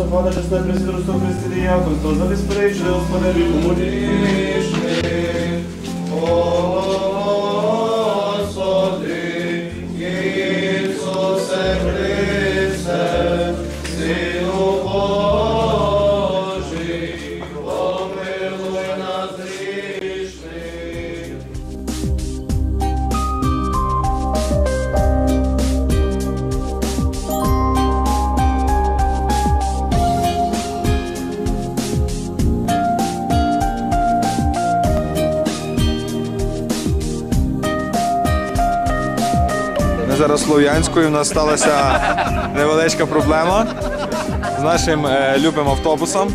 Русофада, чесне пресвітерство Христи Діяконство, за безперечне, Господи, помолимся. Господи, зараз Слов'янською. У нас сталася невеличка проблема з нашим е, любим автобусом.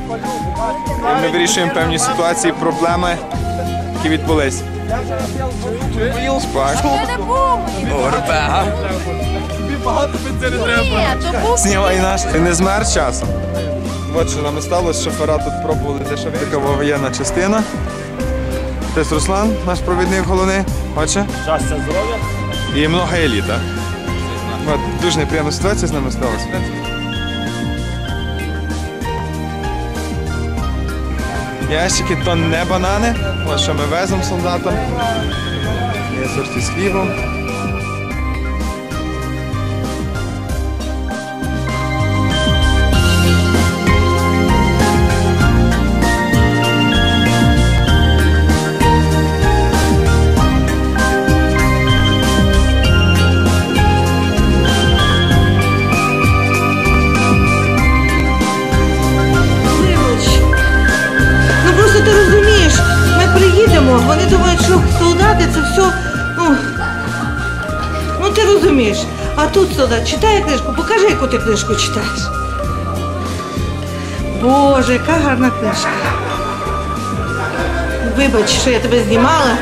І ми вирішуємо певні ситуації, проблеми, які відбулись. Спак. Орбега. Був наш. Ти не змерз часом. От що нам і сталося, шофера тут пробували дешеві. Така воєнна частина. Тес Руслан, наш провідник головний. Хоче? Щастя, здоров'я. І много еліта. Дуже неприємна ситуація з нами сталася. Ящики то не банани. Що ми веземо солдатам. Є сорти з хлібом. Солдат читає книжку, покажи, яку ти книжку читаєш. Боже, яка гарна книжка. Вибач, що я тебе знімала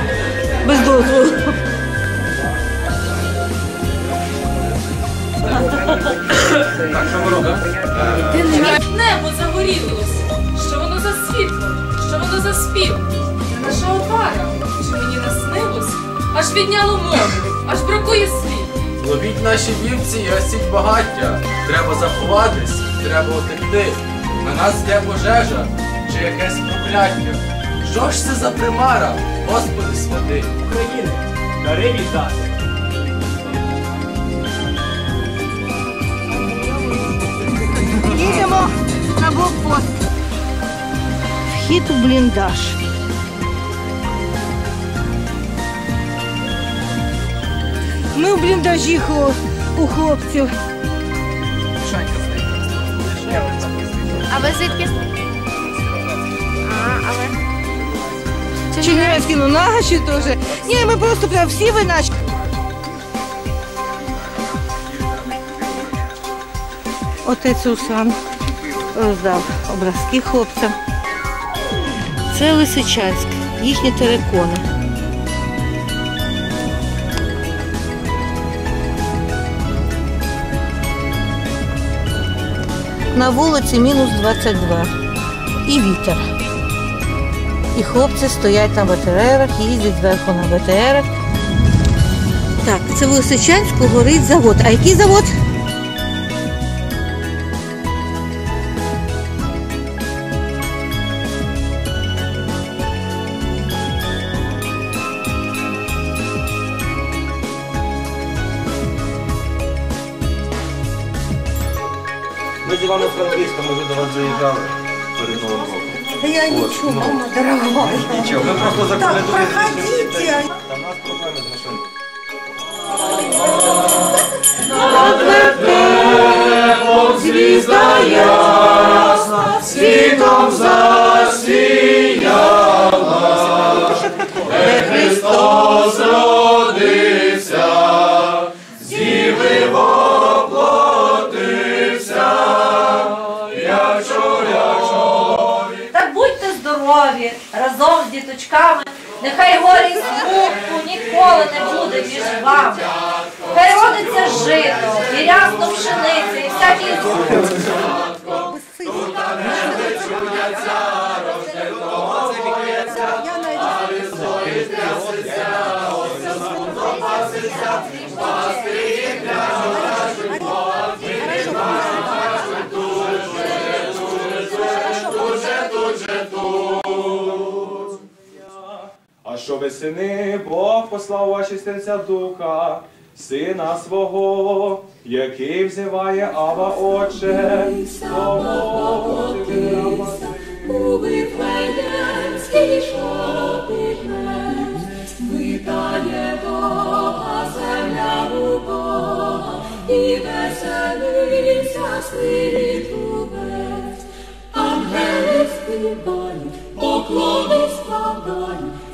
без дозволу. Небо загорілось. Що воно за світло? Що воно за спів? Наша опара. Чи мені наснилось? Аж відняло мову, аж бракує слів. Ловіть наші вівці і гасіть багаття. Треба заховатись, треба утекти. На нас йде пожежа чи якесь прокляття. Що ж це за примара, Господи святий? України. Дари віддати. Їдемо на блокпост. Вхід у бліндаж. Ми у бліндажі хлоп- у хлопців. А ви звідки? А, а ви? Ну наші теж. Ні, ми просто прям всі ви наші. Отець Руслан роздав образки хлопцям. Це Лисичанськ, їхні терикони. На вулиці мінус 22. І вітер. І хлопці стоять на БТРах, їздять зверху на БТРах. Так, це в Лисичанську горить завод. А який завод? Івано-Франківська, ми до вас заїжджали перед Новим роком. Я нічого, мама дорога. Нічого, ми просто закрили Так, проходите. Там у нас проблеми з машиною. Звізда ясна, світом засіяла, де Христос діточками, нехай горі смутку ніколи не буде між вами. Хай родиться жито, і рясно пшениці, і всякий зуб. Що ви сини, Бог послав ваші серця духа, сина свого, який взиває Ава Отче, Слово У Вифлеємській Бога земля у і веселиться світ увесь. Ангели співають, поклони складають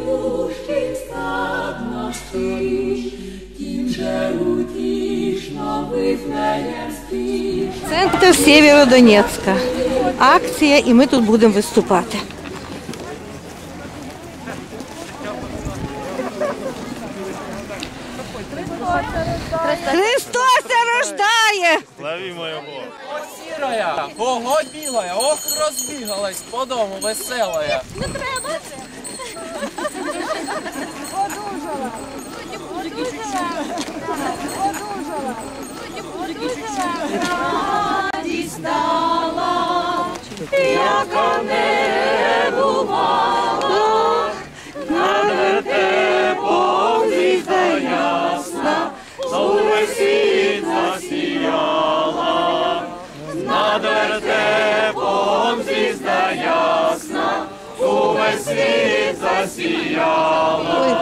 стригущий стад наш тім же утішно вифлеєм спішно. Центр Сєвєродонецька. Акція, і ми тут будемо виступати. Христос рождає! Сірая, кого білая, ох розбігалась по дому веселая. Радість Oh.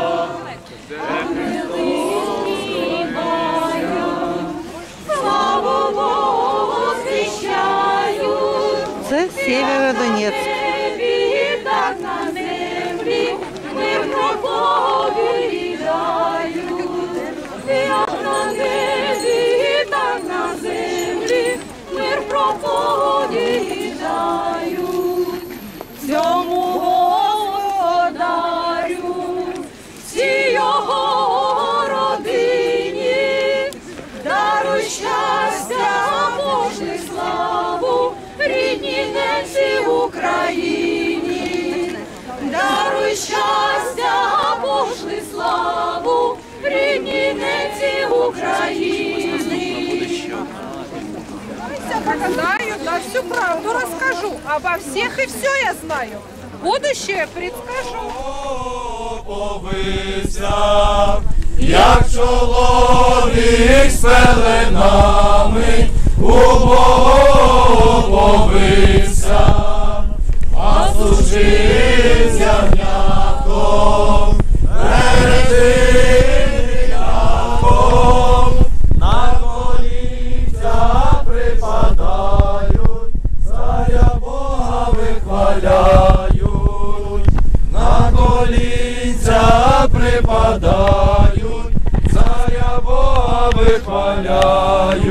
Щастя, Божий славу, рідній ненці Україні. Все погадаю, да всю правду расскажу. Обо всех и все я знаю. Будущее предскажу. Повися, як чоловік з пеленами, у Бога повися, вихваляють.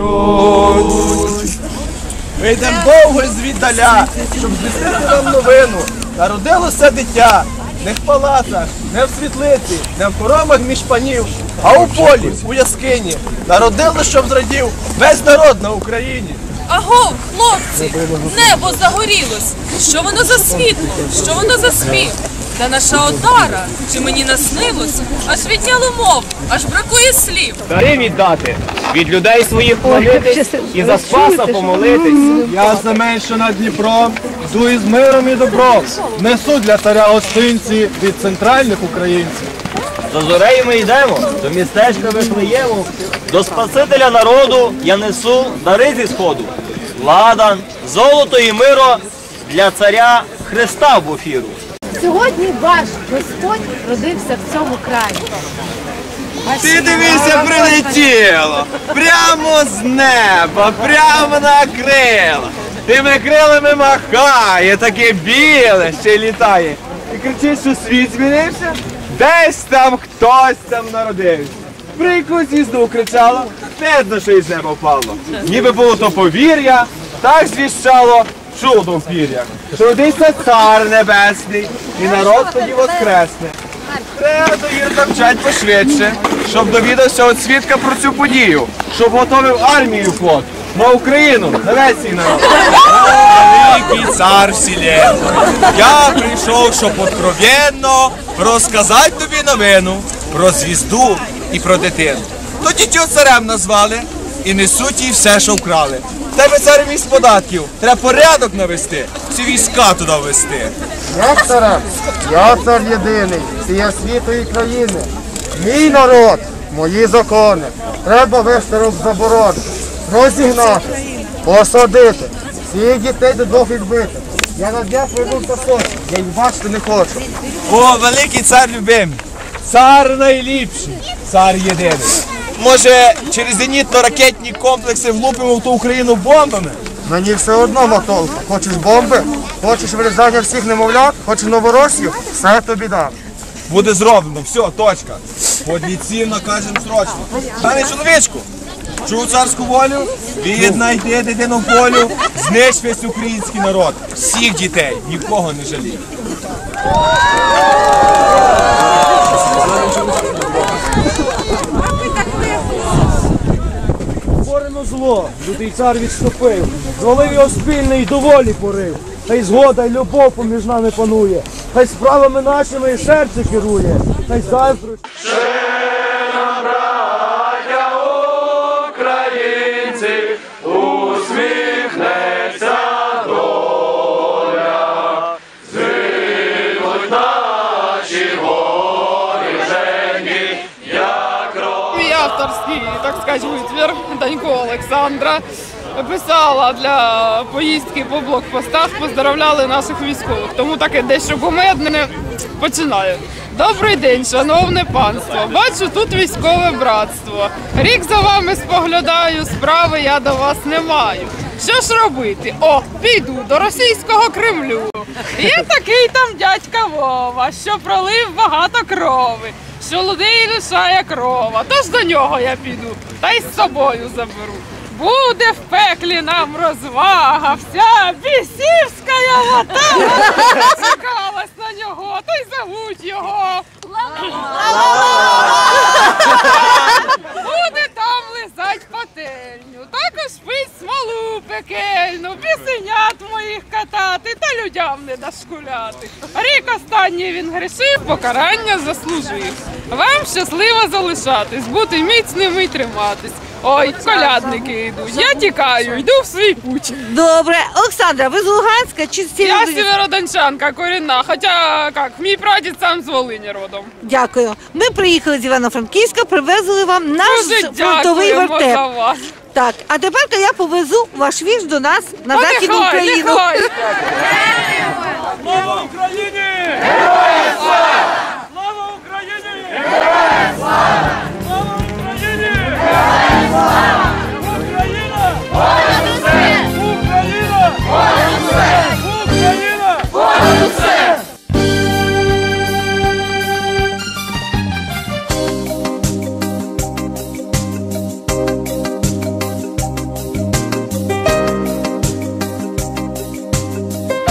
Ми йдемо довго звіддаля, щоб звістити вам новину. Народилося дитя, не в палатах, не в світлиці, не в хоромах між панів, а у полі, у яскині. Народили, щоб зрадів весь народ на Україні. Аго, хлопці, небо загорілось. Що воно за світло? Що воно за спів? Та наша отара, чи мені наснилось, аж відняло мов, аж бракує слів. Дари віддати, від людей своїх молитись і за спаса помолитись. Я що над Дніпром, йду із миром і добром. Несу для царя гостинці від центральних українців. За зорею ми йдемо, до містечка Вифлеєму, до Спасителя народу я несу дари зі сходу. Ладан, золото і миро для царя Христа в офіру. Сьогодні ваш Господь родився в цьому краї. Ти дивися, прилетіло! Прямо з неба, прямо на крила. Тими крилами махає, таке біле ще літає. І кричить, що світ змінився? Десь там хтось там народився. Про якусь їзду кричало, видно, що із неба впало. Ніби було то повір'я, так звіщало, чудо в пір'ях. Цар небесний, і народ тоді воскресне. Треба до Ірка пошвидше, щоб довідався від свідка про цю подію, щоб готовив армію флот на Україну, на весь свій народ. Великий цар вселенной, я прийшов, щоб откровенно розказати тобі новину про звізду і про дитину. То дітю царем назвали і несуть їй все, що вкрали. Тебе цар міст податків, треба порядок навести, всі війська туди вести. Як царем? Я цар єдиний, всіє світу і країни. Мій народ, мої закони. Треба вести заборони. Розігнати, посадити, всіх дітей до двох відбити. Я на днях вернувся сотні, я їх бачити не хочу. О, великий цар любимий, цар найліпший, цар єдиний. Може, через зенітно-ракетні комплекси влупимо в ту Україну бомбами? Мені все одно мотолка. Хочеш бомби? Хочеш вирізання всіх немовлят? Хочеш новоросію? Все тобі дам. Буде зроблено, все, точка. Подліців накажемо срочно. Пане чоловічку, чув царську волю, віднайди дитину в полю, знищ весь український народ, всіх дітей, нікого не жалій. Зло, лютий цар відступив, звалив його спільний доволі порив. Та й згода й любов поміж нами панує, хай справами нашими і серце керує, хай завтра. Авторський, так сказати, витвір Данько Олександра писала для поїздки по блокпостах, поздравляли наших військових. Тому таке дещо кумедне починаю. Добрий день, шановне панство. Бачу тут військове братство. Рік за вами споглядаю, справи я до вас не маю. Що ж робити? О, піду до російського Кремлю. Є такий там дядька Вова, що пролив багато крови, що людей лишає крова. Тож до нього я піду, та й з собою заберу. Буде в пеклі нам розвага, вся бісівська ватага чекалась на нього, та й зовуть його. Буде там також пить смолу пекельну, пісенят моїх катати та людям не дошкуляти. Рік останній він грішив, покарання заслужив. Вам щасливо залишатись, бути міцними й триматись. Ой, колядники йдуть. Я тікаю, йду в свій путь. Добре, Олександра, ви з Луганська чи з Я Сєвєродонецька? сєвєродончанка корінна, хоча як, мій прадід сам з Волині родом. Дякую. Ми приїхали з Івано-Франківська, привезли вам наш Дуже фронтовий дякуємо вертеп. за вас. Так, а тепер я повезу ваш вірш до нас на Західну Україну. Мова Слава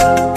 Thank you.